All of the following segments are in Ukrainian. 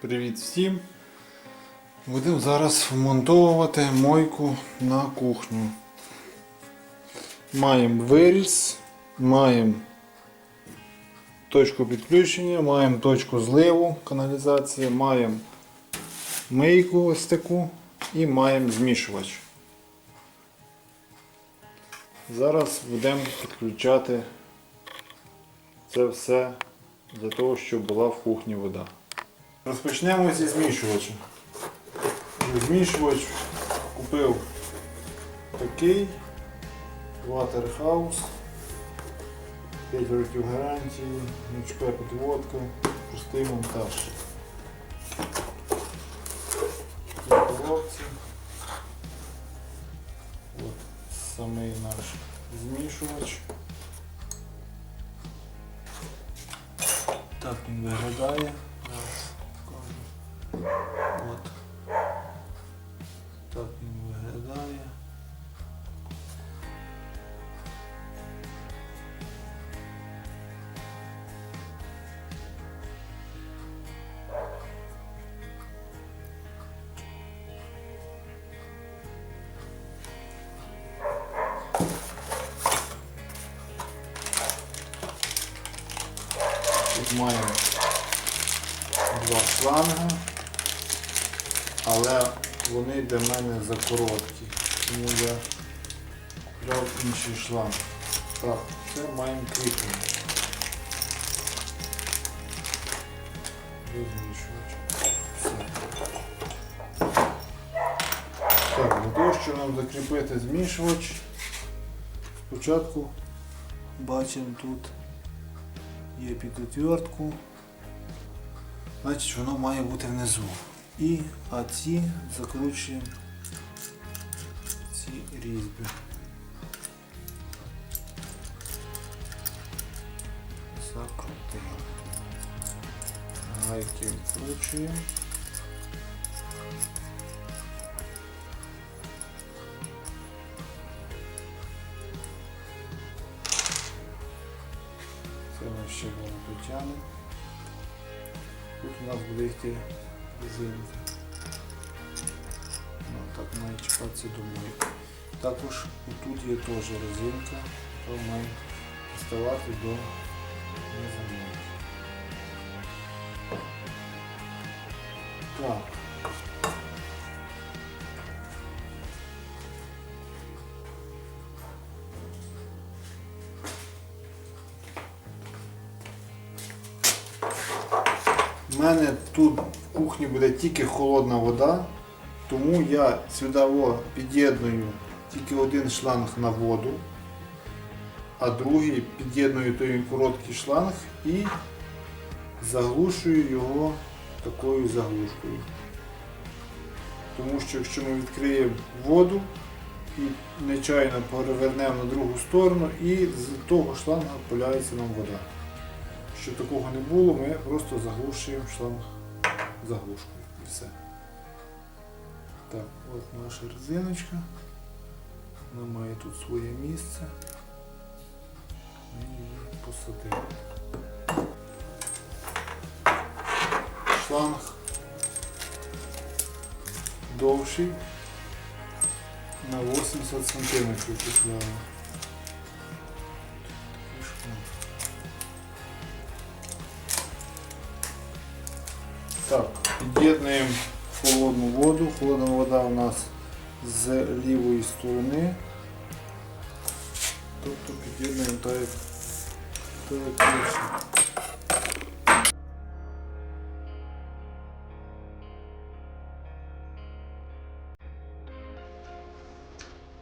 Привіт всім! Будемо зараз вмонтовувати мойку на кухню. Маємо виріз, маємо точку підключення, маємо точку зливу каналізації, маємо мийку ось таку і маємо змішувач. Зараз будемо підключати це все для того, щоб була в кухні вода. Розпочнемо зі змішувача. Змішувач купив такий Waterhouse. 5 років гарантії, нічка підводка, простий монтаж. От самий наш змішувач. Так він виглядає. Тут маємо два шланги, але вони для мене закороткі, тому я купляв інший шланг. Так, це маємо кріплення. Так, для того, щоб нам закріпити змішувач, спочатку бачимо тут є під отвертку. Значить воно має бути внизу. І а ці закручуємо ці різьби. Закрутили. Гайки вкручуємо. Тут у нас буде йти резинка. Ну, так має чіпатися до мойки. Також тут є теж резинка, то має приставати до незамойки. Так. Мене тут в кухні буде тільки холодна вода, тому я сюди під'єдную тільки один шланг на воду, а другий під'єдную той короткий шланг і заглушую його такою заглушкою. Тому що якщо ми відкриємо воду і нечайно перевернемо на другу сторону і з того шланга поляється нам вода. Щоб такого не було, ми просто заглушуємо шланг заглушкою. І все. Так, от наша резиночка. Вона має тут своє місце. Ми посадимо. Шланг довший на 80 см купляли. Під'єднуємо холодну воду. Холодна вода у нас з лівої сторони. Тобто під'єднуємо так, так, як.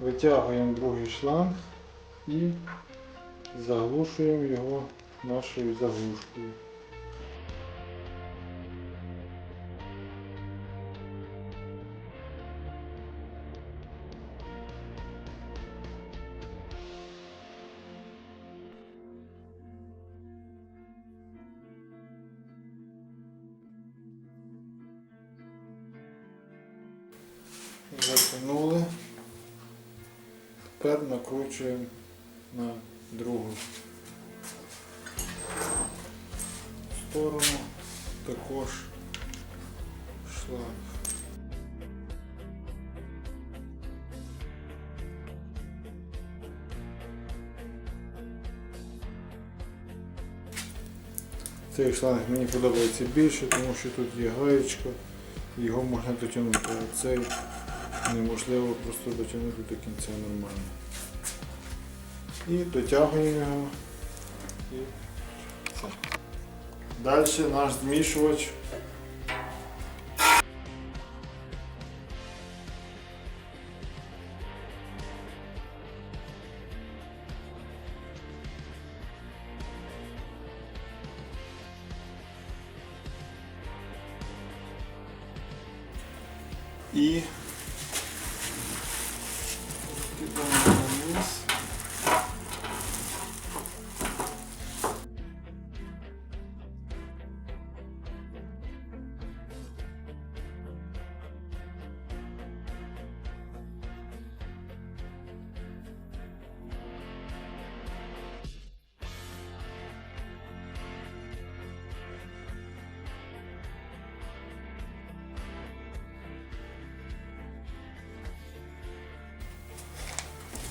Витягуємо другий шланг і заглушуємо його нашою заглушкою. Сторону також шланг. Цей шланг мені подобається більше, тому що тут є гаєчка, його можна дотягнути, а цей неможливо просто дотягнути до кінця нормально. І дотягуємо його. І все. Далі наш змішувач. І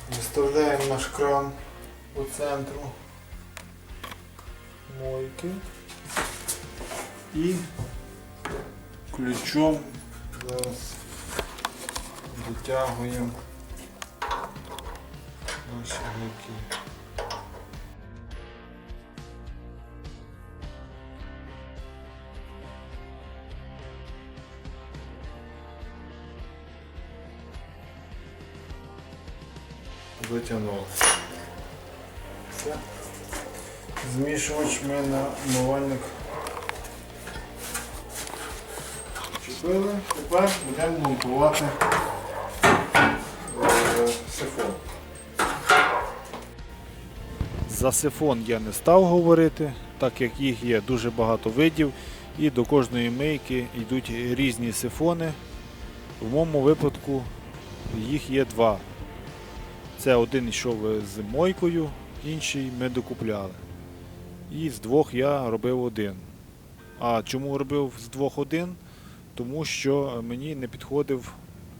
Виставляємо наш кран по центру мойки і ключом зараз витягуємо наші гайки. Витягнули. Все. Змішувач ми на умивальник чіпили. Тепер будемо монтувати е, сифон. За сифон я не став говорити, так як їх є дуже багато видів і до кожної мийки йдуть різні сифони. В моєму випадку їх є два. Це один йшов з мойкою, інший ми докупляли. І з двох я робив один. А чому робив з двох один? Тому що мені не підходив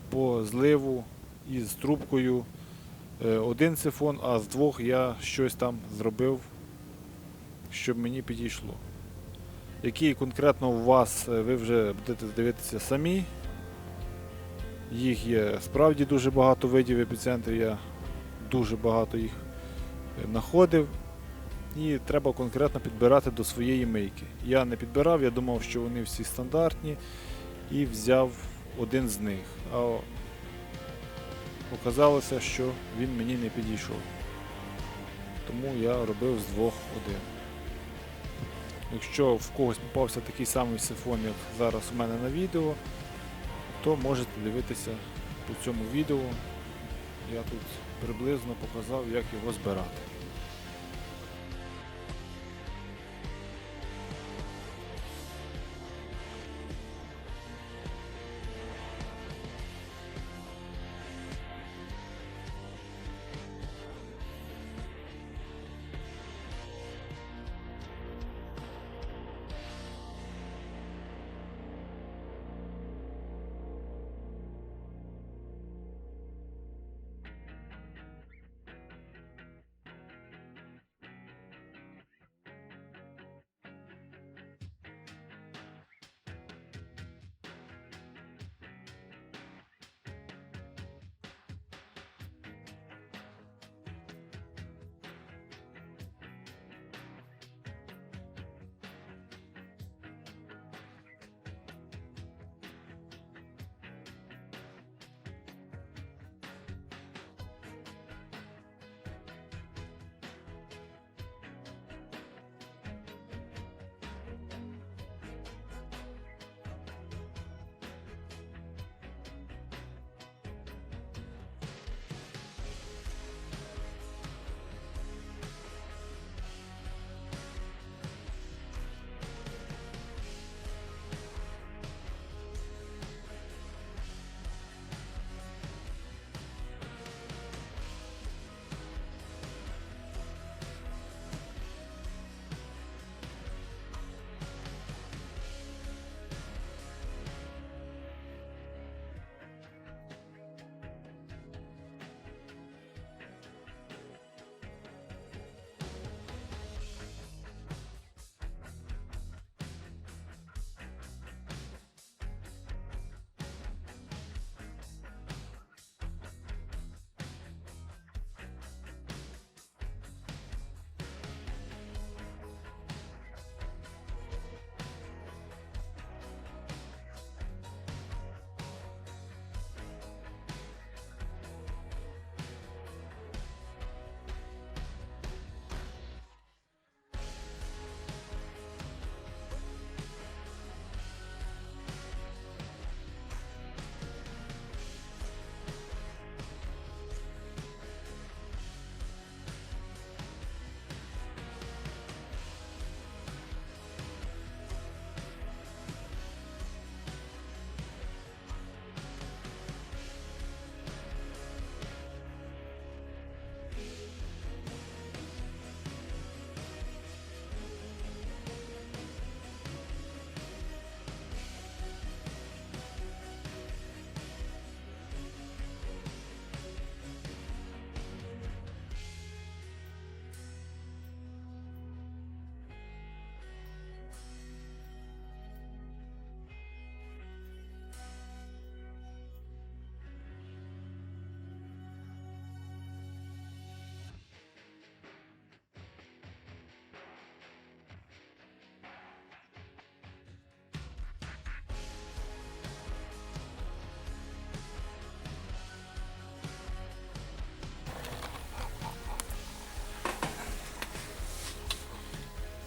по зливу із трубкою е, один сифон, а з двох я щось там зробив, щоб мені підійшло. Який конкретно у вас е, ви вже будете дивитися самі. Їх є справді дуже багато видів епіцентрів. Я дуже багато їх знаходив. І треба конкретно підбирати до своєї мийки. Я не підбирав, я думав, що вони всі стандартні і взяв один з них. А оказалося, що він мені не підійшов. Тому я робив з двох один. Якщо в когось попався такий самий сифон, як зараз у мене на відео, то можете дивитися по цьому відео. Я тут приблизно показав, як його збирати.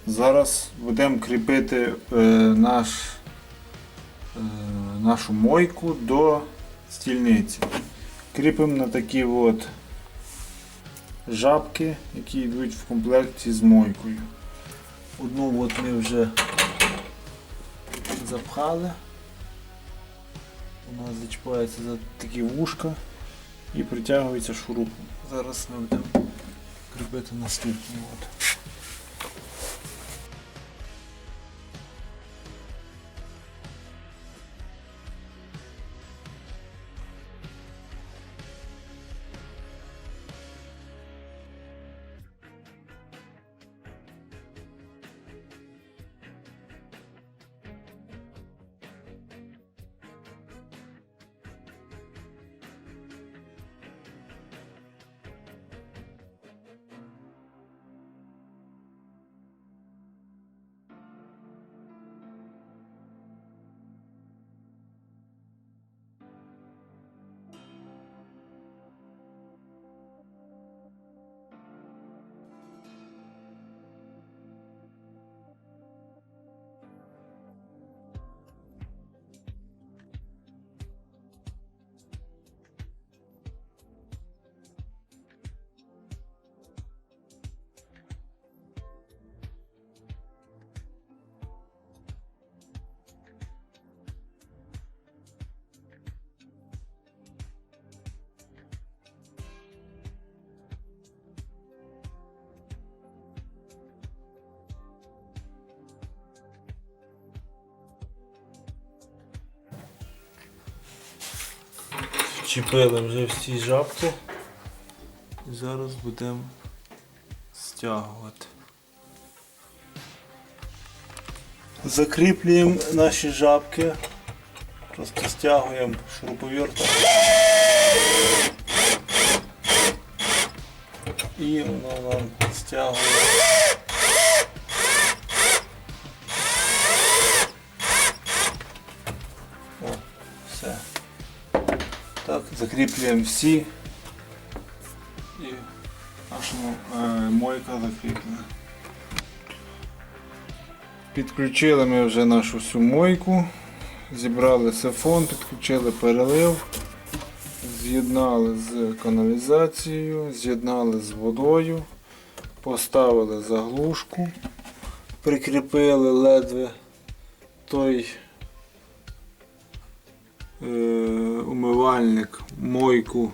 Зараз будемо кріпити е, наш, е, нашу мойку до стільниці. Кріпимо на такі от жабки, які йдуть в комплекті з мойкою. Одну от ми вже запхали. Вона зачіпається за такі вушка і притягується шурупом. Зараз ми будемо кріпити наступну. От. Чіпили вже всі жабки. І зараз будемо стягувати. Закріплюємо наші жабки. Просто стягуємо шуруповертом. І воно нам стягує. Закріплюємо всі. І наша е, мойка закріплена. Підключили ми вже нашу всю мойку, зібрали сифон, підключили перелив, з'єднали з каналізацією, з'єднали з водою, поставили заглушку, прикріпили ледве той е, умивальник, мойку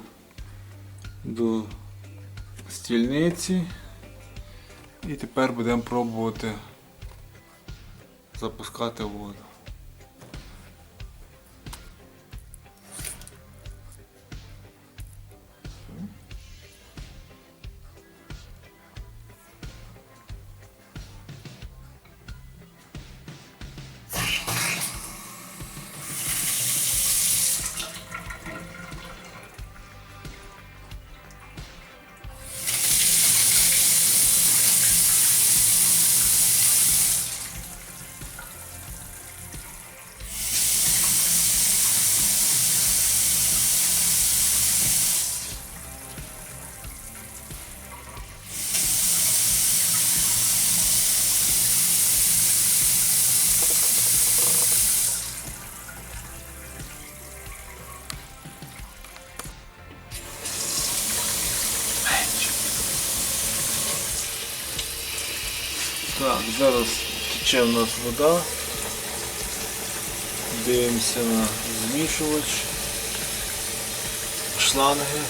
до стільниці. І тепер будемо пробувати запускати воду. Зараз тече в нас вода. Дивимося на змішувач, шланги.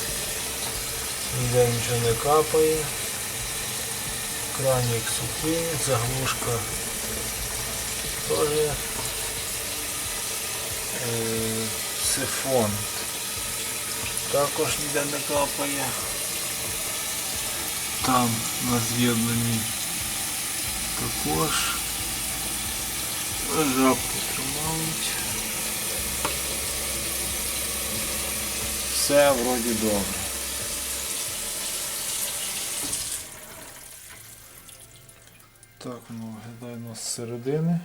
Ніде нічого не капає. Кранік сухий, заглушка теж е, сифон. Також ніде не капає. Там на з'єднанні також жабку тримають. Все вроді добре. Так воно виглядає у нас з середини.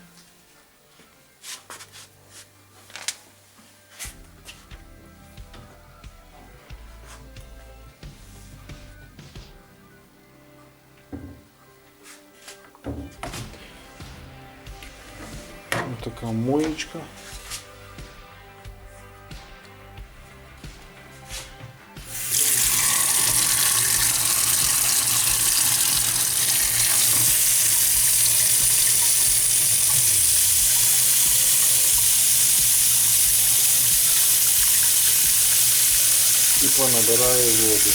Така моєчка. І понабирає воду.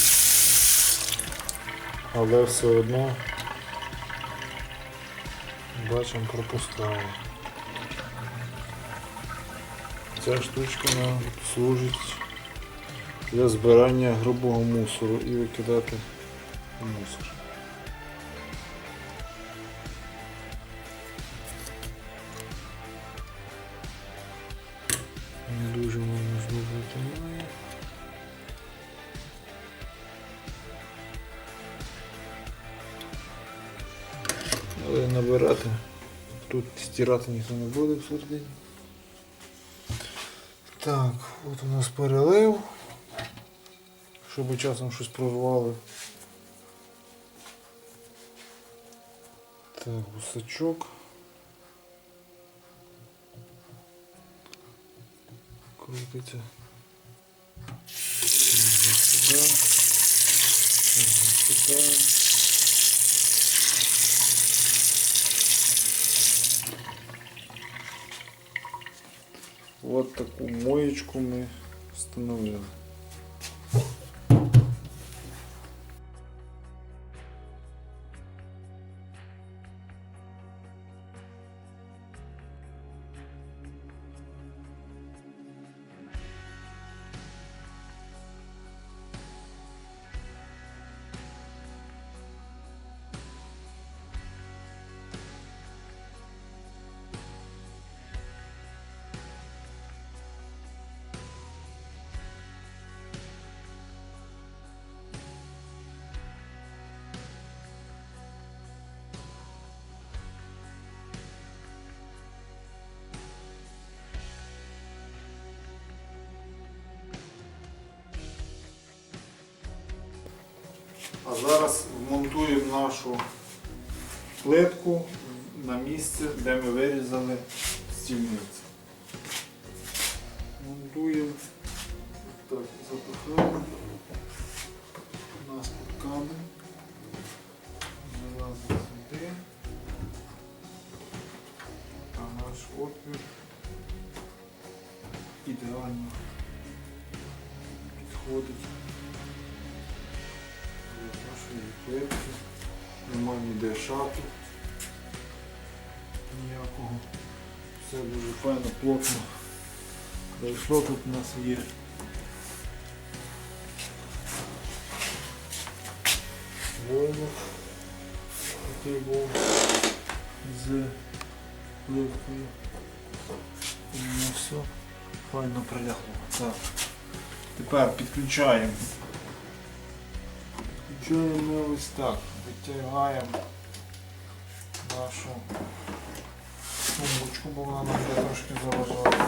Але все одно бачимо пропускає. Ця штучка нам служить для збирання грубого мусору і викидати мусор. Не дуже воно знову тримає. Але набирати тут стирати ніхто не буде всередині. Так, от у нас перелив. Щоб часом щось прорвали. Так, гусачок. Крутиться. Сюди. Сюди. Вот таку моєчку ми встановили. А зараз вмонтуємо нашу плитку на місце, де ми вирізали стільницю. Монтуємо. Так, запихаємо. У нас тут камінь. Залазимо сюди. А наш отвір ідеально підходить нашої. Нема ніде шату. Ніякого. Все дуже файно, плотно. Пройшло тут у нас є. Войлок, який був з плиткою. І все файно прилягло. Так. Тепер підключаємо. Підключаємо ми ось так. Витягаємо нашу сумочку, бо вона нам буде трошки заважати.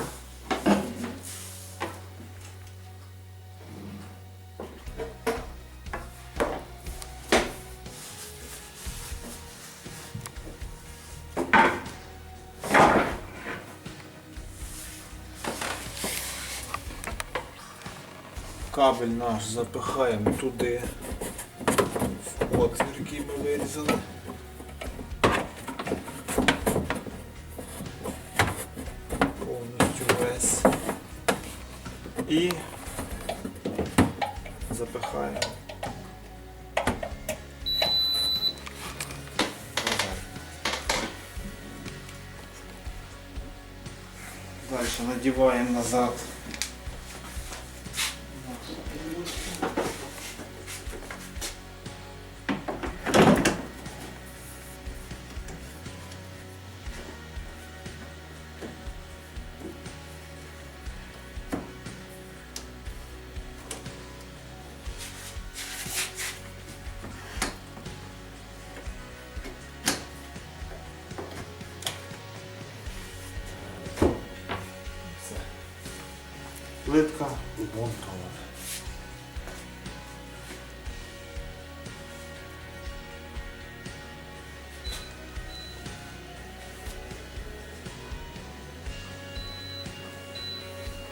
Кабель наш запихаємо туди, отвір, який ми вирізали. Повністю весь. І запихаємо. Далі надіваємо назад.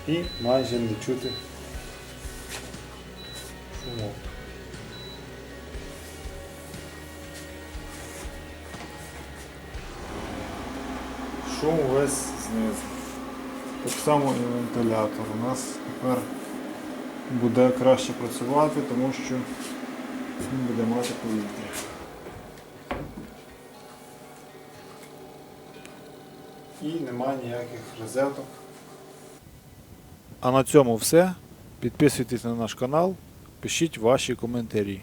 І майже не чути шуму. Шум весь знизу. Так само і вентилятор. У нас тепер буде краще працювати, тому що він буде мати повітря. І немає ніяких розеток. А на цьому все. Підписуйтесь на наш канал, пишіть ваші коментарі.